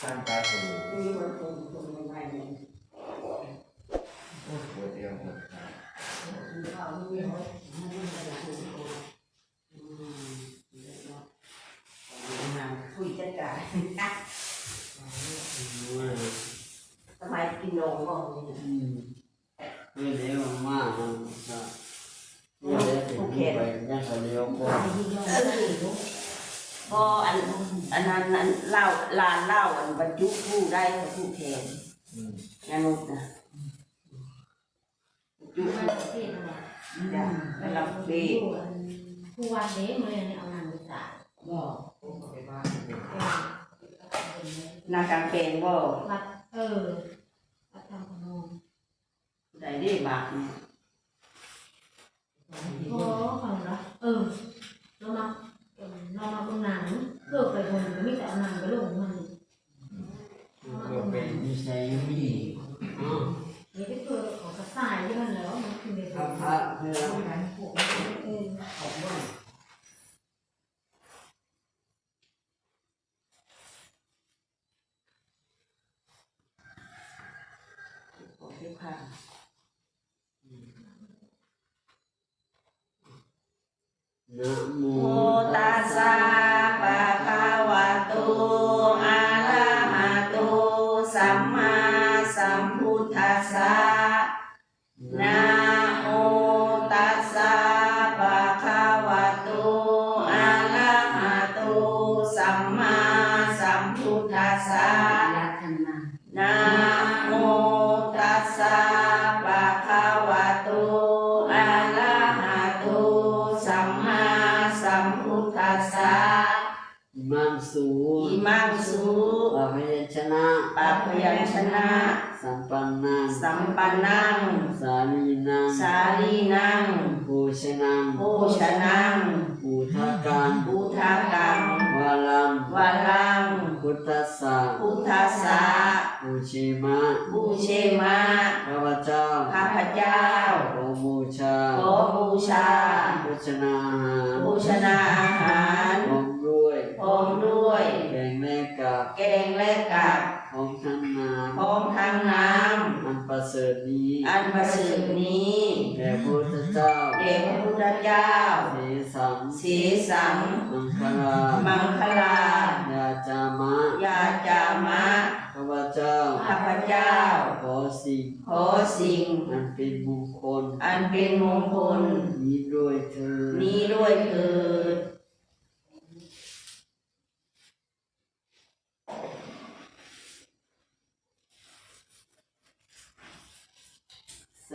ท่านตาถูมีคนคนคนไม่ได้เลยโอ้ปวดเอวปวดขาเขาไม่ได้ไม่ได้คนคนอืมมาคุยกันกันทำไมกินนมบ้างเนี่ยอืมเพื่อนเลี้ยวมากนะจ๊ะเพื่อนเลี้ยวถึงไปยังเขาเลี้ยวก่อนพออันอันนั้นอันเล่าลานเล่าอัน บรรจุผู้ได้กับผู้แทนอืมงานนุษนะบรรจุมันเปลี่ยนอะไรจ้ะไปรับเบผู้วันเด็กมาเลยเอานางไปสายบอกไปบ้านนางกางเกงก็วัดเออวัดทำพนมได้ได้บาทเนี่ยโอ้ของละเออเรามาเรามาบนหนังเพื่อไปคนไม่แต่เอานางไปลงมัน เพื่อเป็นนิสัยไม่ ปันนัง สาลีนังสาลีนังภูชนังโภชนังปูทาการพุทธากังวาลังวาลังพุทธัสสะพุทธัสสะปูชีมะบูเชมาข้าพเจ้าข้าพเจ้าขอบูชาขอบูชาโภชนาอาหารโภชนา สิ่ง อันเป็นมงคล อันเป็นมงคล นี้ด้วยเธอญนี้ด้วยเถิดแส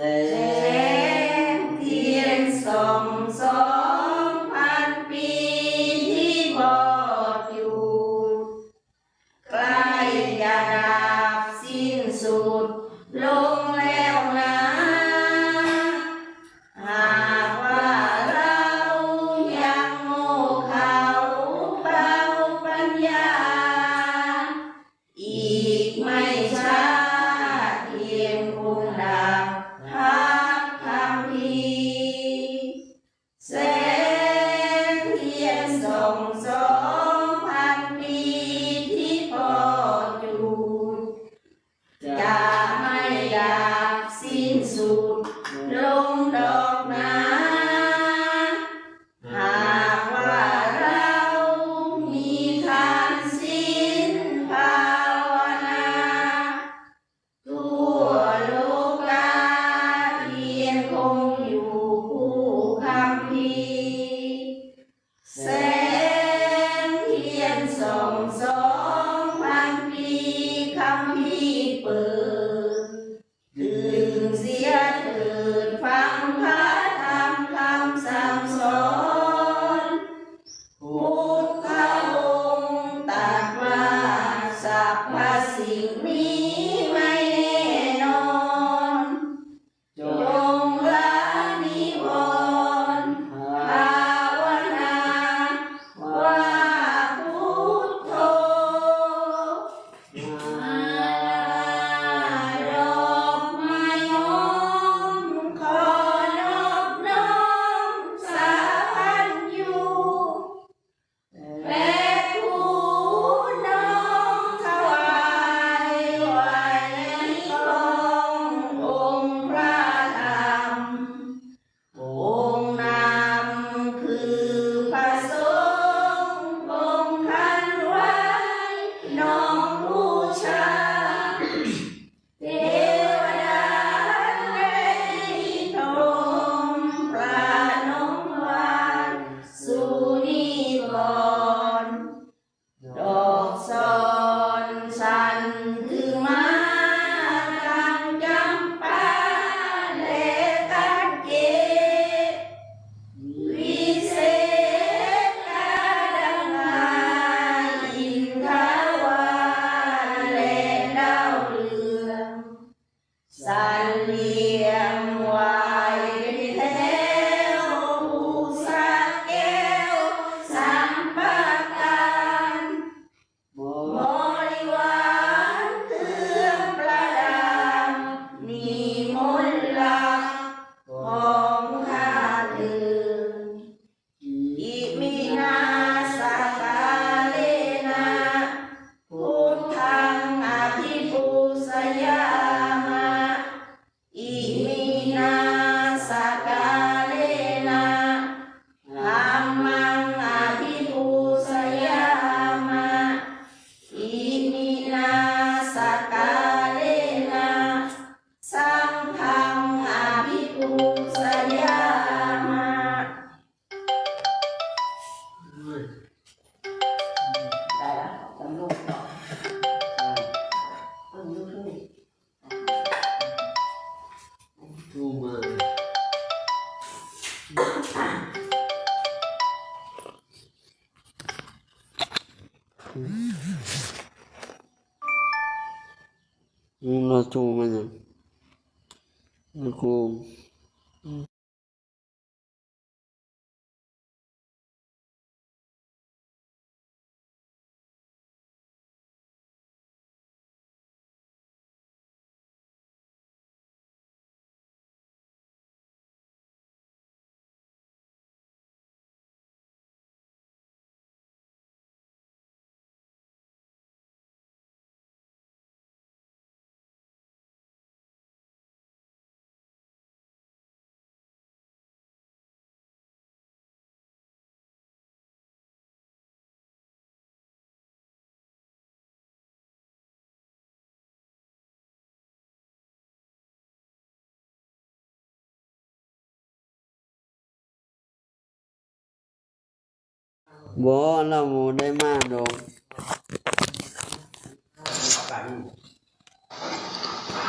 บ่เราบ่ได้มาดอก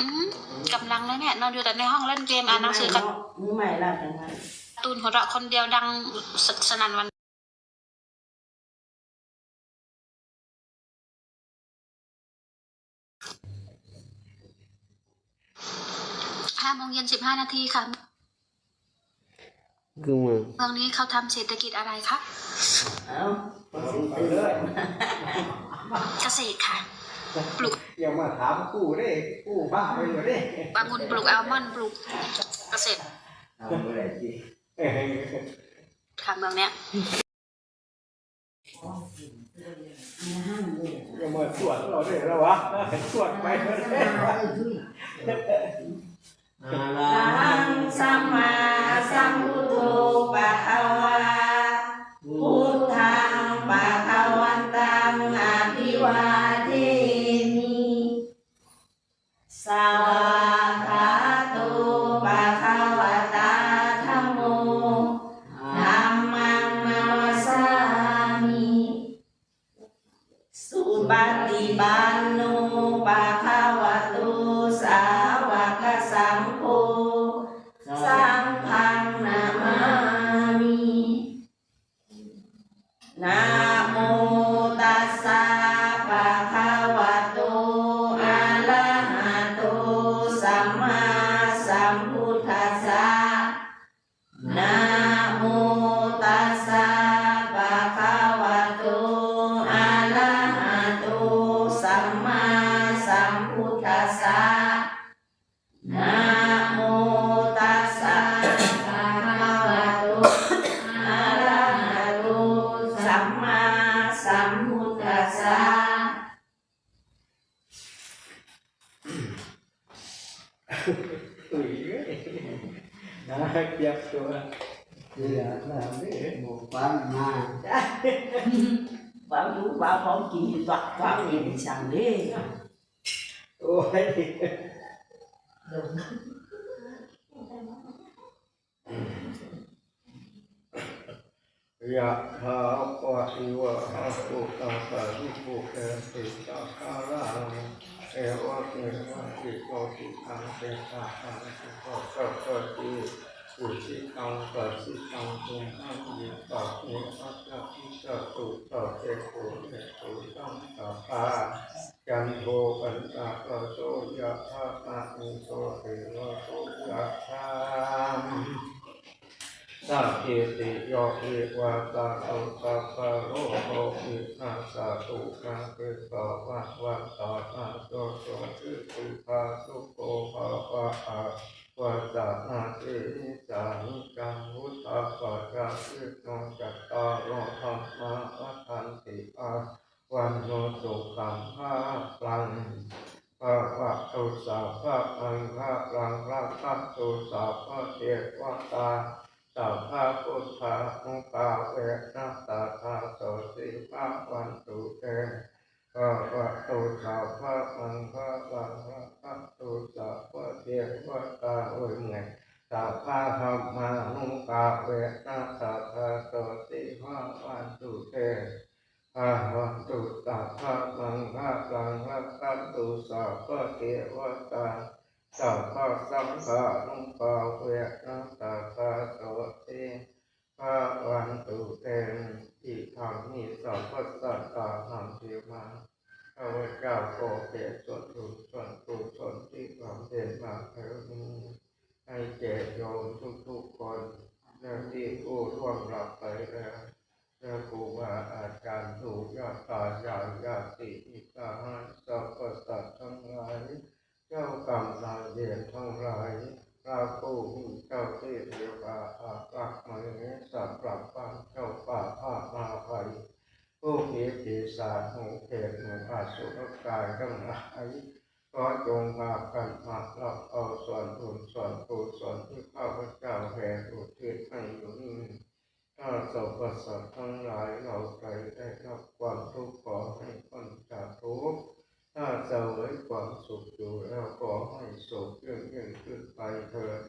อืมกำลังเลยเนี่ยนอนอยู่แต่ในห้องเล่นเกมอ่านหนังสือการมือใหม่ละจังไง์ตูนหัวเราะคนเดียวดังสสนั่นวันห้าโมงเย็นสิบห้านาทีค่ะ คือมาเมืองนี้เขาทำเศรษฐกิจอะไรคะเอ้าคนสิตื่นเลยเกษตรค่ะ ปลูกอย่ามาถามกู้เด้กู้บ้าไปเลยเด้องุ่นปลูกอัลมอนด์ปลูกเกษตรทำอะไรสิค่ะเมืองเนี้ยอย่ามาสวดเราเด้แล้ววะสวดไปเลย นะเก็บตัวอย่าทำเด้ บอกปั้นมา ความรู้ความของกินวักความเห็นสั่งเด้ โอ้ ยะถาปะอิวะหะปุตังสะรุปุเอติสัคาราเอวะเมวะติโกติอังเตตาอังติโกโตโตติอุชิตังปัสสิตังตุมหังยิปะเนอัตตะอิจตุตะเอโกเอตุตังตะปาจันโทปันตะกะโสยะธาอะนิโสเอวะโสยะธาม สัพเพติโยวิวัตาตุสัพพะโรโควินาสตุนาเกสะวะวะตานาโสโสติสุภาสุโกภาวะอะวะตานาเตนิสานิจังวุฒาปัจจาสิโนจัตตาโอธรรมาวัฏันติอาวันโนสุขังภาลังภะวะตุสาภะอังภะลังรักขัตุสาภะเทวตา สัพพะพุทธานุภาเวนะตาธาโสติภะวันตุเตภะวะตุสาภะอังภะลังรักขัตุสาภะเทวตาโอ้ยไงสัพพะธรรมานุภาเวนะตาธาโสติภะวันตุเตอะระตุตาภามังภาลังรักขันตุสัพพะเทวตา สัพพะสังฆานุภาเวนะตาตาโตเตภาวันตุเตอิทังนิสัพพะสัตตานังเทมาข้าพเจ้าขอแก่ส่วนบุญส่วนกุศลที่บำเพ็ญมาเถิดให้แก่โยมทุกๆคนและที่ผู้ร่วงหลับไปแล้ว เจ้าครูบาอาจารย์ถูกญาติตายายญาติอิตาหานสัพพสัตว์ทั้งหลาย เจ้ากรรมนายเวรทั้งหลายพระผู้มีเจ้าที่เทวาอารักษ์มือสัตว์ปรับปังเจ้าป่าผ้ามาภัยผู้มีปีศาจหูเขตหมู่อาสุรกาย ทั้งหลายขอจงพากันมารับเอาส่วนบุญส่วนกุศลที่ข้าพเจ้าแผ่อุทิศให้อยู่นี้ถ้าสรรพสัตว์ทั้งหลายเราใครได้รับความทุกข์ขอให้พ้นจากทุกข์ถ้าเสวยความสุขอยู่แล้วขอให้สุขยิ่งยิ่งขึ้นไปเถิด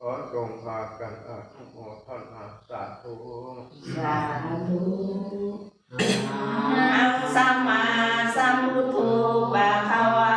ขอจงพากันอนุโมทนาสาธุสาธุ สัมมาสัมพุทโธปะคะวา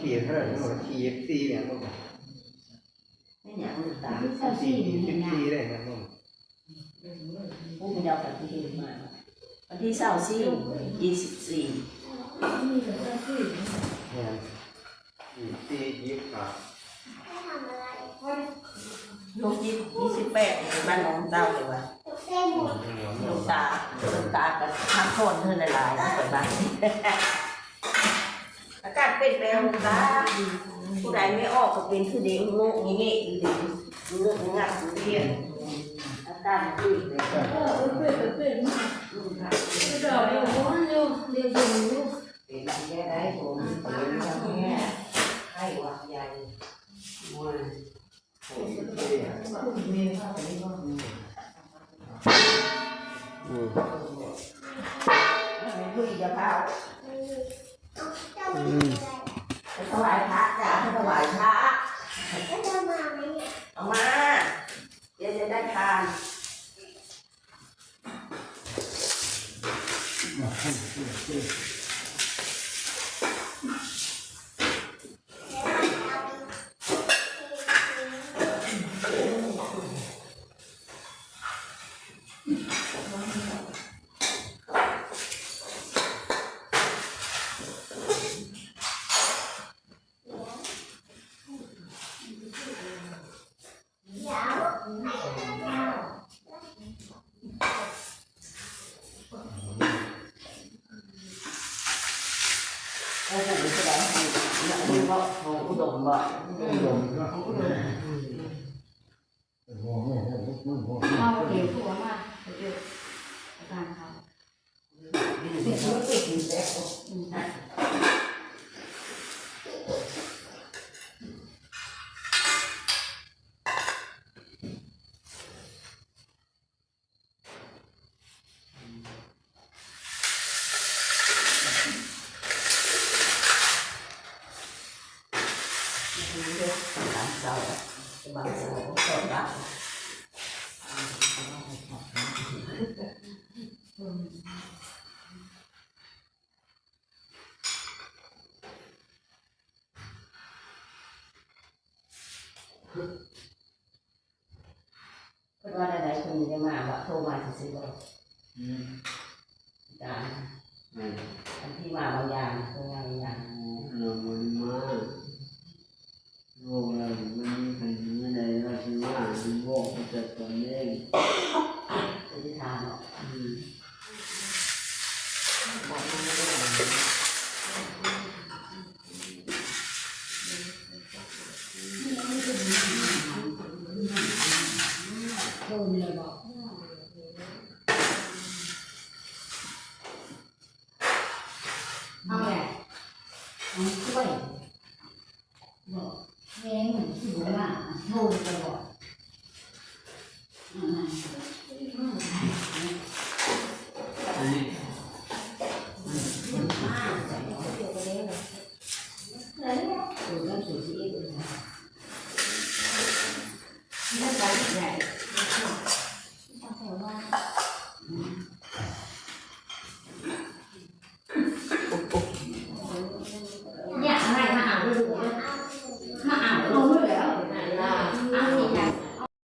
วันที่เท่าไหร่วันที่ยี่สิบสี่เนี่ยมึงไม่อยากรู้ตาที่เศร้าสี่ยี่สิบนะสี่ได้ไหมมึงผู้มีดาวปฏิทินมาวันที่เสาร์สี่ยี่สิบสี่มีแต่เศร้าสี่เนี่ยยี่สิบสี่ยี่สิบห้าลูกยี่ยี่สิบแปดบ้านน้องเต้าเลยว่ะลูกตาลูกตากับทั้งคนเธอละลายเปิดบ้านอากาศ เป็นแปลงลูกตาผู้ใดไม่ออกก็เป็นคือเด็กงูงี้เงี้ยเด็กงูงัดเรียนอาการดีเลยเออเปลี่ยนเปลี่ยนมาเดี๋ยวเดี๋ยวเดี๋ยวเดี๋ยวเดี๋ยวเดี๋ยวเป็นแค่ได้ผมเป็นแค่ให้วัดใหญ่มวยอืมไม่คุยจะเผา อืมไปถวายพระจ้าไปถวายพระจะมาไหมเอามา เดี๋ยวจะได้ทานโอ้โหแสดงให้ เนี่ยมึงก็โหอุดมบ่เอาเดี๋ยวผัวมาเดี๋ยวอาจารย์เขาสิ่งที่ไม่ติดแล้ว บางเสาบางเสาก็รัก เพื่อนว่าอะไรคนนี้ได้มาว่าโทรมาซื้อบอกจานอันที่มาบางอย่างโทรมาบางอย่าง เรามันมาโลกเรามันมีใครไม่ได้เราชิว่ามันโลกมันจะตนเอง อธิษฐานเนาะ อืม โดนเลยบอกเอาแหละ เอาช่วย